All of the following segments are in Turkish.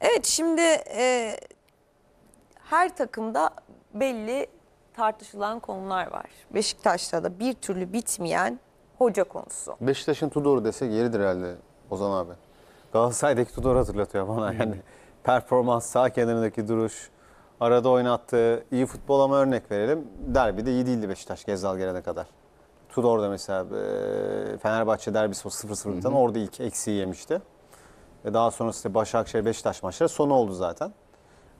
Evet şimdi e, her takımda belli tartışılan konular var. Beşiktaş'ta da bir türlü bitmeyen hoca konusu. Beşiktaş'ın Tudor'u desek yeridir herhalde Ozan abi. Galatasaray'daki Tudor hatırlatıyor bana yani. Performans, sağ kenarındaki duruş, arada oynattığı iyi futbol ama örnek verelim. Derbide iyi değildi Beşiktaş Gezzal gelene kadar. Tudor da mesela e, Fenerbahçe derbisi o 0-0'dan orada ilk eksiği yemişti. Ve daha sonrasında Başakşehir Beşiktaş maçları sonu oldu zaten.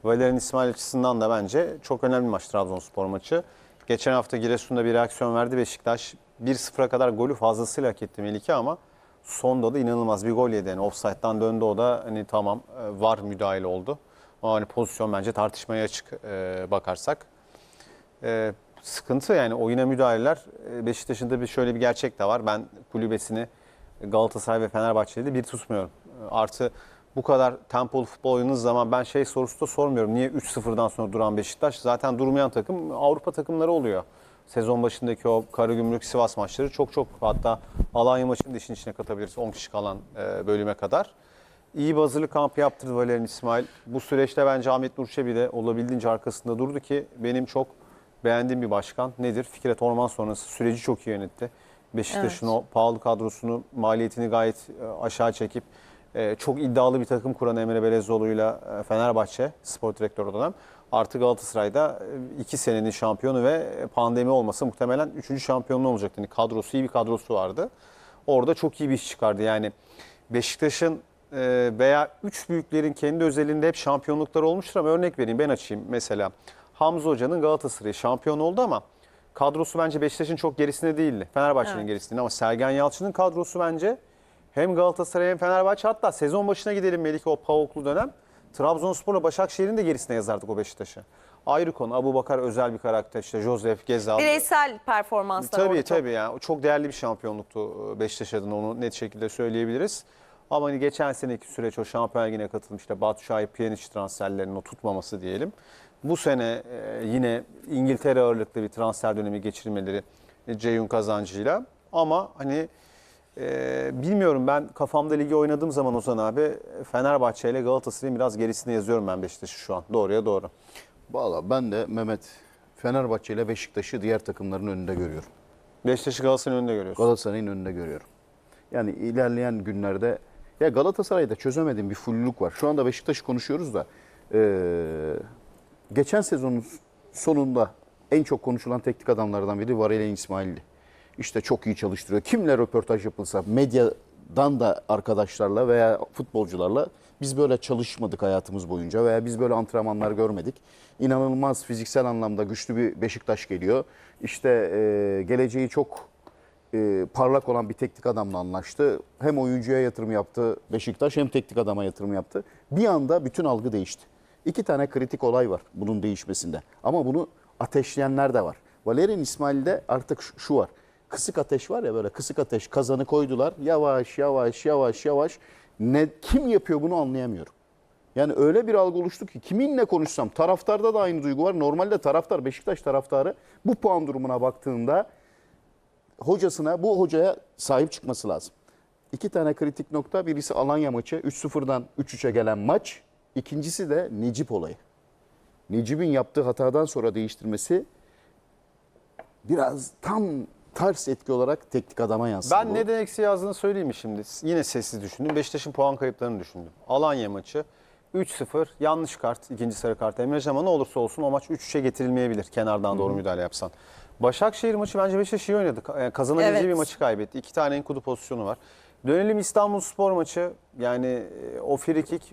Valerian İsmail açısından da bence çok önemli maç Trabzonspor maçı. Geçen hafta Giresun'da bir reaksiyon verdi Beşiktaş. 1-0'a kadar golü fazlasıyla hak etti Melike ama sonda da inanılmaz bir gol yedi. Yani offside'dan döndü o da hani tamam e, var müdahale oldu. Ama hani pozisyon bence tartışmaya açık e, bakarsak. E, sıkıntı yani oyuna müdahaleler. E, Beşiktaş'ın da bir şöyle bir gerçek de var. Ben kulübesini Galatasaray ve Fenerbahçe'de de bir tutmuyorum. Artı bu kadar tempolu futbol oynadığınız zaman ben şey sorusu da sormuyorum. Niye 3-0'dan sonra duran Beşiktaş? Zaten durmayan takım Avrupa takımları oluyor. Sezon başındaki o Karagümrük Sivas maçları çok çok hatta Alanya maçını da işin içine katabiliriz 10 kişi kalan e, bölüme kadar. İyi bir hazırlık kampı yaptırdı Valerian İsmail. Bu süreçte bence Ahmet Nur Çebi de olabildiğince arkasında durdu ki benim çok beğendiğim bir başkan. Nedir? Fikret Orman sonrası süreci çok iyi yönetti. Beşiktaş'ın o pahalı kadrosunu, maliyetini gayet e, aşağı çekip e, çok iddialı bir takım kuran Emre Belezoğlu'yla e, Fenerbahçe spor direktörü dönem. Artı Galatasaray'da e, iki senenin şampiyonu ve pandemi olmasa muhtemelen üçüncü şampiyonluğu olacaktı. Yani kadrosu iyi bir kadrosu vardı. Orada çok iyi bir iş çıkardı. Yani Beşiktaş'ın e, veya üç büyüklerin kendi özelinde hep şampiyonlukları olmuştur ama örnek vereyim ben açayım. Mesela Hamza Hoca'nın Galatasaray şampiyon oldu ama kadrosu bence Beşiktaş'ın çok gerisinde değildi. Fenerbahçe'nin Evet. gerisinde ama Sergen Yalçın'ın kadrosu bence hem Galatasaray hem Fenerbahçe hatta sezon başına gidelim Melike o Pavuklu dönem. Trabzonspor'la Başakşehir'in de gerisine yazardık o Beşiktaş'ı. Ayrı konu. Abu Bakar özel bir karakter işte Joseph Gezal. Bireysel performanslar Tabii orada tabii yani çok değerli bir şampiyonluktu Beşiktaş adına onu net şekilde söyleyebiliriz. Ama hani geçen seneki süreç o Şampiyonlar Ligi'ne katılmış işte Batu Şahin, Pjanic transferlerinin o tutmaması diyelim. Bu sene e, yine İngiltere ağırlıklı bir transfer dönemi geçirmeleri e, Ceyhun kazancıyla. Ama hani e, bilmiyorum ben kafamda ligi oynadığım zaman Ozan abi Fenerbahçe ile Galatasaray'ın biraz gerisine yazıyorum ben Beşiktaş'ı şu an. Doğruya doğru. Valla ben de Mehmet Fenerbahçe ile Beşiktaş'ı diğer takımların önünde görüyorum. Beşiktaş'ı Galatasaray'ın önünde görüyorsun. Galatasaray'ın önünde görüyorum. Yani ilerleyen günlerde ya Galatasaray'da çözemediğim bir fullülük var. Şu anda Beşiktaş'ı konuşuyoruz da eee, geçen sezonun sonunda en çok konuşulan teknik adamlardan biri Valerian İsmail'di. İşte çok iyi çalıştırıyor. Kimle röportaj yapılsa medyadan da arkadaşlarla veya futbolcularla biz böyle çalışmadık hayatımız boyunca veya biz böyle antrenmanlar görmedik. İnanılmaz fiziksel anlamda güçlü bir Beşiktaş geliyor. İşte eee, geleceği çok e, parlak olan bir teknik adamla anlaştı. Hem oyuncuya yatırım yaptı Beşiktaş hem teknik adama yatırım yaptı. Bir anda bütün algı değişti. İki tane kritik olay var bunun değişmesinde. Ama bunu ateşleyenler de var. Valerian İsmail'de artık şu var. Kısık ateş var ya böyle kısık ateş kazanı koydular. Yavaş yavaş yavaş yavaş. Ne, kim yapıyor bunu anlayamıyorum. Yani öyle bir algı oluştu ki kiminle konuşsam taraftarda da aynı duygu var. Normalde taraftar Beşiktaş taraftarı bu puan durumuna baktığında hocasına bu hocaya sahip çıkması lazım. İki tane kritik nokta. Birisi Alanya maçı 3-0'dan 3-3'e gelen maç. İkincisi de Necip olayı. Necip'in yaptığı hatadan sonra değiştirmesi biraz tam ters etki olarak teknik adama yansıdı. Ben bu. neden eksi yazdığını söyleyeyim mi şimdi? Yine sessiz düşündüm. Beşiktaş'ın puan kayıplarını düşündüm. Alanya maçı 3-0 yanlış kart, ikinci sarı kart Emre Can ama ne olursa olsun o maç 3-3'e getirilmeyebilir kenardan doğru müdahale yapsan. Başakşehir maçı bence Beşiktaş iyi oynadı. Yani kazanabileceği Evet. bir maçı kaybetti. İki tane enkudu pozisyonu var. Dönelim İstanbul Spor maçı. Yani e, o free kick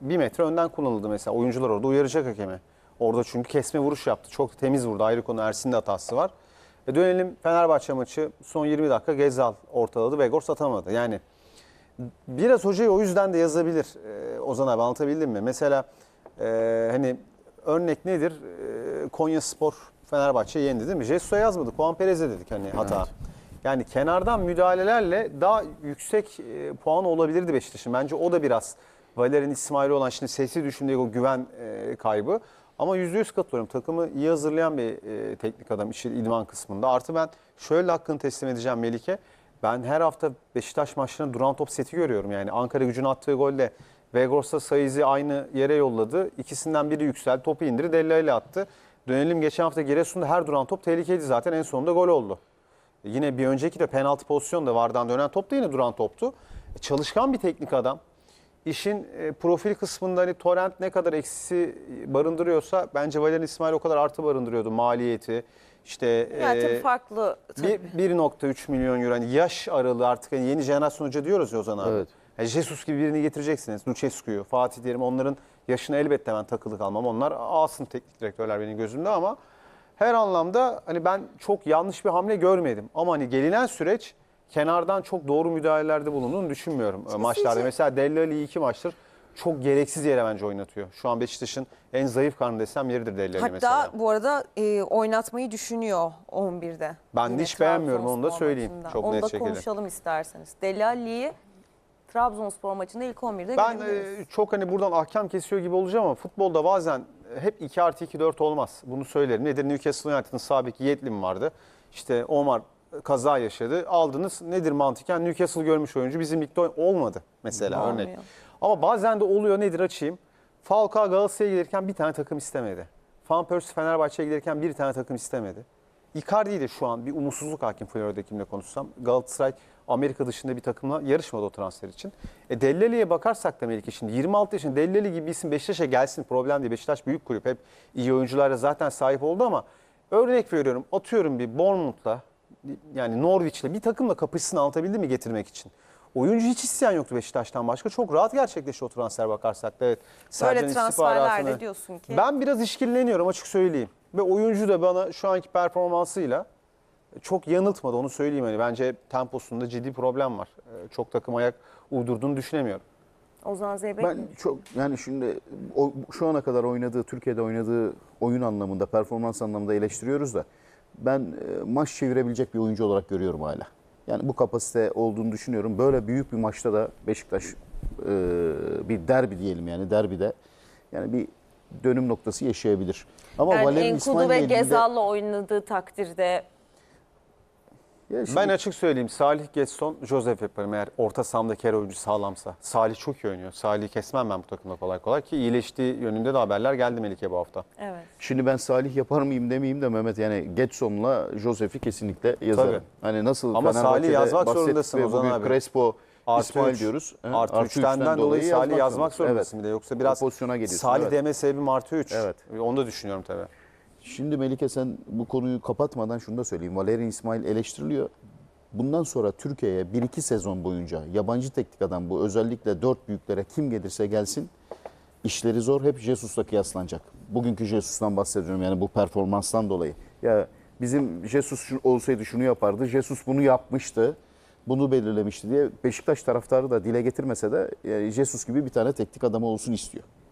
bir metre önden kullanıldı mesela. Oyuncular orada uyaracak hakemi. Orada çünkü kesme vuruş yaptı. Çok temiz vurdu. Ayrı konu Ersin'in de hatası var. E dönelim Fenerbahçe maçı. Son 20 dakika Gezal ortaladı. Vegors atamadı. Yani biraz hocayı o yüzden de yazabilir. Ee, Ozan abi anlatabildim mi? Mesela e, hani örnek nedir? E, Konya Spor Fenerbahçe yendi değil mi? Jesus'a yazmadık. Juan Perez'e dedik hani hata. Yani kenardan müdahalelerle daha yüksek e, puan olabilirdi Beşiktaş'ın. Bence o da biraz Valerian İsmail'e olan şimdi sesi düşündüğü o güven e, kaybı. Ama %100 katılıyorum. Takımı iyi hazırlayan bir e, teknik adam işin idman kısmında. Artı ben şöyle hakkını teslim edeceğim Melike. Ben her hafta Beşiktaş maçlarında duran top seti görüyorum. Yani Ankara gücün attığı golle Vegors'ta Saiz'i aynı yere yolladı. İkisinden biri yükseldi. Topu indirdi. Dellali attı. Dönelim geçen hafta Giresun'da her duran top tehlikeliydi zaten. En sonunda gol oldu. Yine bir önceki de penaltı pozisyonu da vardan dönen top da yine duran toptu. E, Çalışkan bir teknik adam. İşin e, profil kısmında hani Torrent ne kadar eksisi barındırıyorsa bence Valerian İsmail o kadar artı barındırıyordu maliyeti. İşte Yani e, tabii farklı. Tabii. bir- 1.3 milyon euro hani yaş aralığı artık hani yeni jenerasyon hoca diyoruz ya Ozan abi. Evet. Yani Jesus gibi birini getireceksiniz. Lucescu'yu, Fatih Terim onların yaşına elbette ben takılı kalmam. Onlar alsın teknik direktörler benim gözümde ama her anlamda hani ben çok yanlış bir hamle görmedim. Ama hani gelinen süreç kenardan çok doğru müdahalelerde bulunduğunu düşünmüyorum e, maçlarda. sizce- Mesela Dellali iki maçtır çok gereksiz yere bence oynatıyor. Şu an Beşiktaş'ın en zayıf karnı desem yeridir Dellali Hatta mesela. bu arada e, oynatmayı düşünüyor 11'de. Ben Yine hiç beğenmiyorum, onu da söyleyeyim maçında. çok onu net da şekilde. konuşalım isterseniz. Delali'yi Trabzonspor maçında ilk 11'de Ben e, çok hani buradan ahkam kesiyor gibi olacağım ama futbolda bazen hep 2 artı 2 4 olmaz. Bunu söylerim. Nedir? Newcastle United'ın beki Yedlin vardı. İşte Omar kaza yaşadı. Aldınız. Nedir mantıken? Newcastle görmüş oyuncu bizim ligde olmadı mesela Olmuyor. örnek. Ama bazen de oluyor nedir açayım. Falcao Galatasaray'a gelirken bir tane takım istemedi. Van Persie Fenerbahçe'ye gelirken bir tane takım istemedi. Icardi'yi de şu an bir umutsuzluk hakim Florya'da kimle konuşsam. Galatasaray Amerika dışında bir takımla yarışmadı o transfer için. E Dellali'ye bakarsak da Melike şimdi 26 yaşında Dellali gibi bir isim Beşiktaş'a gelsin problem değil. Beşiktaş büyük kulüp hep iyi oyuncularla zaten sahip oldu ama örnek veriyorum atıyorum bir Bournemouth'la yani Norwich'le bir takımla kapışsın anlatabildi mi getirmek için. Oyuncu hiç isteyen yoktu Beşiktaş'tan başka. Çok rahat gerçekleşti o transfer bakarsak da. Evet. Böyle transferlerde diyorsun ki- Ben biraz işkilleniyorum açık söyleyeyim. Ve oyuncu da bana şu anki performansıyla çok yanıltmadı onu söyleyeyim. Hani bence temposunda ciddi problem var. Ee, Çok takım ayak uydurduğunu düşünemiyorum. Ozan Zeybek Ben çok yani şimdi o, şu ana kadar oynadığı, Türkiye'de oynadığı oyun anlamında, performans anlamında eleştiriyoruz da ben e, maç çevirebilecek bir oyuncu olarak görüyorum hala. Yani bu kapasite olduğunu düşünüyorum. Böyle büyük bir maçta da Beşiktaş e, bir derbi diyelim yani derbide yani bir dönüm noktası yaşayabilir. Ama yani Valerian Enkudu İsmail'le ve Gezal'la oynadığı takdirde Ya şimdi- Ben açık söyleyeyim Salih Getson, Joseph yaparım eğer orta sahamdaki her oyuncu sağlamsa. Salih çok iyi oynuyor. Salih'i kesmem ben bu takımda kolay kolay ki iyileştiği yönünde de haberler geldi Melike bu hafta. evet. Şimdi ben Salih yapar mıyım demeyeyim de Mehmet yani Getson'la Joseph'i kesinlikle yazarım. Tabii. Hani nasıl Ama Salih yazmak zorundasın Ozan bugün abi. Crespo, Artı İsmail üç. diyoruz. Artı, Artı 3'ten üçten dolayı Salih yazmak zorundasın. zorundasın bir de. Yoksa biraz Salih evet. deme sebebim artı 3. Evet. Onu da düşünüyorum tabii. Şimdi Melike sen bu konuyu kapatmadan şunu da söyleyeyim. Valerian İsmail eleştiriliyor. Bundan sonra Türkiye'ye 1-2 sezon boyunca yabancı teknik adam bu özellikle dört büyüklere kim gelirse gelsin işleri zor hep Jesus'la kıyaslanacak. Bugünkü Jesus'tan bahsediyorum yani bu performanstan dolayı. Ya bizim Jesus olsaydı şunu yapardı. Jesus bunu yapmıştı. Bunu belirlemişti diye Beşiktaş taraftarı da dile getirmese de yani Jesus gibi bir tane teknik adamı olsun istiyor.